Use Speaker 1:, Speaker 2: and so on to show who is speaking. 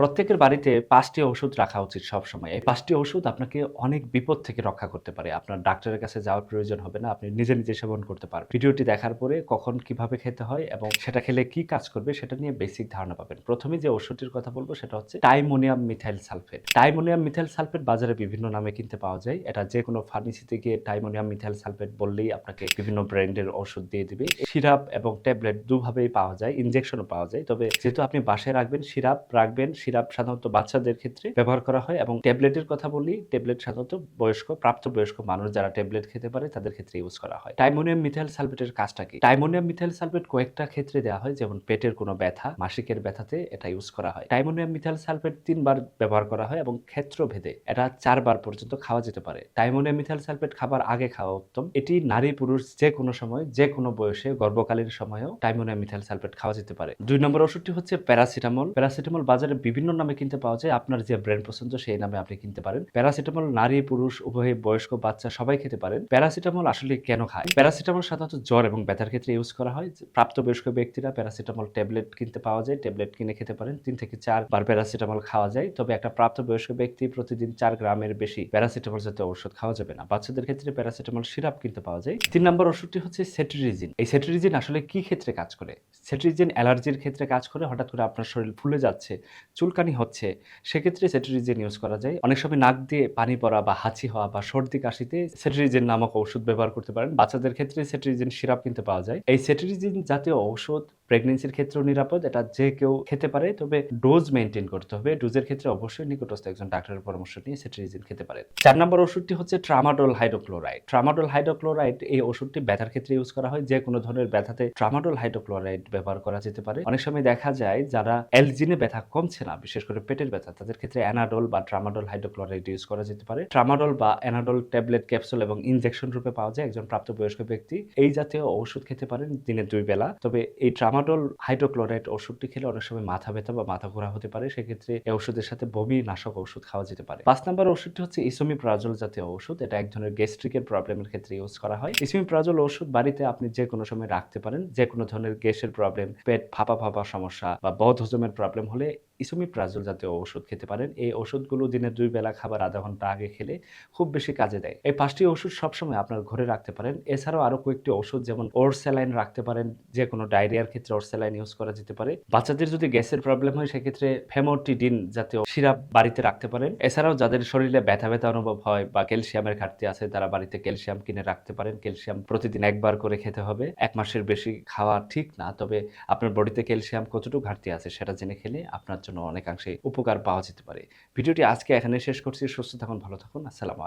Speaker 1: প্রত্যেকের বাড়িতে পাঁচটি ওষুধ রাখা উচিত সব সময় এই পাঁচটি ওষুধ আপনাকে অনেক বিপদ থেকে রক্ষা করতে পারে। আপনার ডাক্তারের কাছে যাওয়ার প্রয়োজন হবে না। আপনি নিজে নিজে সেবন করতে পারবেন। ভিডিওটি দেখার পরে কখন কীভাবে খেতে হয় এবং সেটা খেলে কি কাজ করবে সেটা নিয়ে বেসিক ধারণা পাবেন। প্রথমে যে ওষুধটির কথা বলব সেটা হচ্ছে tiemonium methyl sulphate. Tiemonium methyl sulphate বাজারে বিভিন্ন নামে কিনতে পাওয়া যায়। এটা যে কোনো ফার্মেসিতে গিয়ে টাইমোনিয়াম মিথাইল সালফেট বললেই আপনাকে বিভিন্ন ব্র্যান্ডের ওষুধ দিয়ে দিবে। সিরাপ এবং ট্যাবলেট দুভাবেই পাওয়া যায়, ইনজেকশনও পাওয়া যায়। তবে যেহেতু আপনি বাসায় রাখবেন, সিরাপ রাখবেন সিরাপ সাধারণত বাচ্চাদের ক্ষেত্রে ব্যবহার করা হয় এবং ট্যাবলেটের কথা বলি, ট্যাবলেট সাধারণত বয়স্ক, প্রাপ্তবয়স্ক মানুষ যারা ট্যাবলেট খেতে পারে তাদের ক্ষেত্রে ইউজ করা হয়। টাইমোনিয়াম মিথাইল সালফেটের কাজটা কি টাইমোনিয়াম মিথাইল সালফেট কয়েকটা ক্ষেত্রে দেওয়া হয়, যেমন পেটের কোনো ব্যথা, মাসিকের ব্যথাতে এটা ইউজ করা হয়। টাইমোনিয়াম মিথাইল সালফেট তিনবার ব্যবহার করা হয় এবং ক্ষেত্র ভেদে এটা চারবার পর্যন্ত খাওয়া যেতে পারে। টাইমোনিয়াম মিথাইল সালফেট খাবার আগে খাওয়া উত্তম। এটি নারী, পুরুষ যে কোনো সময়, যে কোনো বয়সে, গর্ভকালীন সময়েও টাইমোনিয়াম মিথাইল সালফেট খাওয়া যেতে পারে। দুই নম্বর ওষুধটি হচ্ছে প্যারাসিটামল। প্যারাসিটামল বাজারে বিভিন্ন নামে কিনতে পাওয়া যায়। আপনার যে ব্র্যান্ড পছন্দ, সেই নামে আপনি কিনতে পারেন। প্যারাসিটামল নারী, পুরুষ, উভয় বয়স্ক, বাচ্চা সবাই খেতে পারেন। প্যারাসিটামল আসলে কেন খায়? প্যারাসিটামল সাধারণত জ্বর এবং ব্যথার ক্ষেত্রে ইউজ করা হয়। প্রাপ্তবয়স্ক ব্যক্তিরা প্যারাসিটামল ট্যাবলেট কিনতে পাওয়া যায়। ট্যাবলেট কিনে খেতে পারেন। তিন থেকে চার বার প্যারাসিটামল খাওয়া যায়। তবে একটা প্রাপ্তবয়স্ক ব্যক্তি প্রতিদিন চার গ্রামের বেশি প্যারাসিটামল জাতীয় ওষুধ খাওয়া যাবে না। বাচ্চাদের ক্ষেত্রে প্যারাসিটামল সিরাপ কিনতে পাওয়া যায়। তিন নম্বর ওষুধটি হচ্ছে সেট্রিজিন এই সেট্রিজিন আসলে কি ক্ষেত্রে কাজ করে? সেট্রিজিন অ্যালার্জির ক্ষেত্রে কাজ করে। হঠাৎ করে আপনার শরীর ফুলে যাচ্ছে। চুলকানি হচ্ছে, সেক্ষেত্রে সেট্রিজেন ইউজ করা যায়। অনেক সময় নাক দিয়ে পানি পড়া বা হাঁচি হওয়া বা সর্দি কাশিতে সেট্রিজেন নামক ওষুধ ব্যবহার করতে পারেন। বাচ্চাদের ক্ষেত্রে সেট্রিজেন সিরাপ কিনতে পাওয়া যায়। এই সেট্রিজেন জাতীয় ঔষধ প্রেগনেন্সির ক্ষেত্রেও নিরাপদ, এটা যে কেউ খেতে পারে, তবে ডোজ মেনটেন করতে হবে। ডোজের ক্ষেত্রে অবশ্যই নিকটস্থ একজন ডাক্তারের পরামর্শ নিয়ে সেট্রিজিন খেতে পারে চার নম্বর ওষুধটি হচ্ছে ট্রামাডোল হাইড্রোক্লোরাইড ট্রামাডোল হাইড্রোক্লোরাইড এই ওষুধটি ব্যথার ক্ষেত্রে ইউজ করা হয়। যে কোনো ধরনের ব্যথাতে ট্রামাডোল হাইড্রোক্লোরাইড ব্যবহার করা যেতে পারে। অনেক সময় দেখা যায় যারা এলজিনে ব্যথা কমছে না, বিশেষ করে পেটের ব্যথা, তাদের ক্ষেত্রে অ্যানাডোল বা ট্রামাডোল হাইড্রোক্লোরাইড ইউজ করা যেতে পারে। ট্রামাডোল বা অ্যানাডোল ট্যাবলেট ক্যাপসুল এবং ইনজেকশন রূপে পাওয়া যায় একজন প্রাপ্তবয়স্ক ব্যক্তি। এই জাতীয় ওষুধ খেতে পারেন দিনে দুই বেলা। তবে এই ট্রামাডোল হাইড্রোক্লোরাইড ওষুধটি খেলে অনেক সময় মাথা ব্যথা বা মাথা ঘোরা হতে পারে। সেক্ষেত্রে এই ওষুধের সাথে বমি নাশক ওষুধ খাওয়া যেতে পারে। পাঁচ নম্বর ওষুধটি হচ্ছে ইসমি প্রাজল জাতীয় ওষুধ। এটা এক ধরনের গ্যাস্ট্রিকের প্রবলেমের ক্ষেত্রে ইউজ করা হয়। ইসমি প্রাজল ওষুধ বাড়িতে আপনি যে কোনো সময় রাখতে পারেন। যে কোনো ধরনের গ্যাসের প্রবলেম, পেট ফাঁপা ফাঁপা সমস্যা বা বদ হজমের প্রবলেম হলে ইসোমি প্রাজল জাতীয় ওষুধ খেতে পারেন। এই ওষুধগুলো দিনে দুই বেলা খাবার আধা ঘণ্টা আগে খেলে খুব বেশি কাজে দেয়। এই পাঁচটি ওষুধ সবসময় আপনার ঘরে রাখতে পারেন। এছাড়াও আরও কয়েকটি ওষুধ যেমন ওর স্যালাইন রাখতে পারেন যে কোনো ডায়রিয়ার ক্ষেত্রে ওর স্যালাইন ইউজ করা যেতে পারে। বাচ্চাদের যদি গ্যাসের প্রবলেম হয়, সেক্ষেত্রে ফেমোটিডিন জাতীয় সিরাপ বাড়িতে রাখতে পারেন। এছাড়াও যাদের শরীরে ব্যথা ব্যথা অনুভব হয় বা ক্যালসিয়ামের ঘাটতি আছে, তারা বাড়িতে ক্যালসিয়াম কিনে রাখতে পারেন। ক্যালসিয়াম প্রতিদিন একবার করে খেতে হবে। এক মাসের বেশি খাওয়া ঠিক না, তবে আপনার বডিতে ক্যালসিয়াম কতটুকু ঘাটতি আছে সেটা জেনে খেলে আপনার জন্য অনেকাংশে উপকার পাওয়া যেতে পারে। ভিডিওটি আজকে এখানে শেষ করছি। সুস্থ থাকুন, ভালো থাকুন। আসসালামু